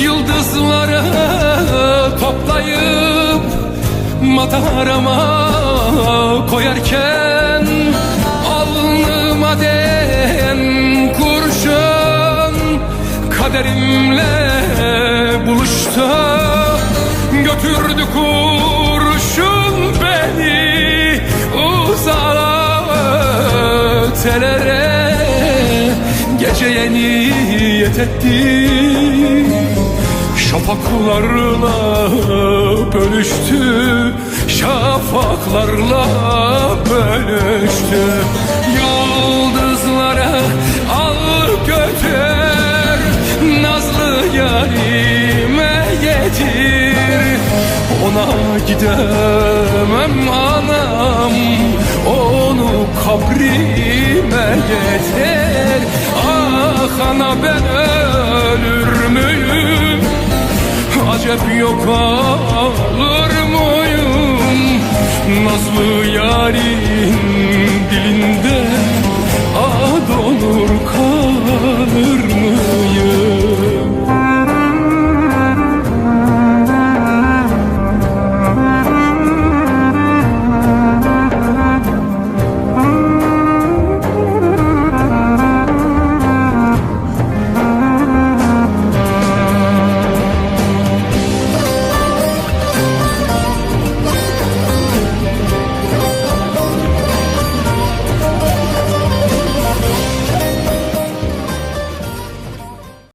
Yıldızları toplayıp Matarama koyarken Alnıma değen kurşun Kaderimle buluştu. Götürdü kurşun beni Uzağa ötelere Geceye niyet ettim Şafaklarla bölüştü Şafaklarla bölüştü. Yıldızlara al götür Nazlı yarime getir Ona gidemem anam Onu kabrime getir Ah ana ben Acep yok olur muyum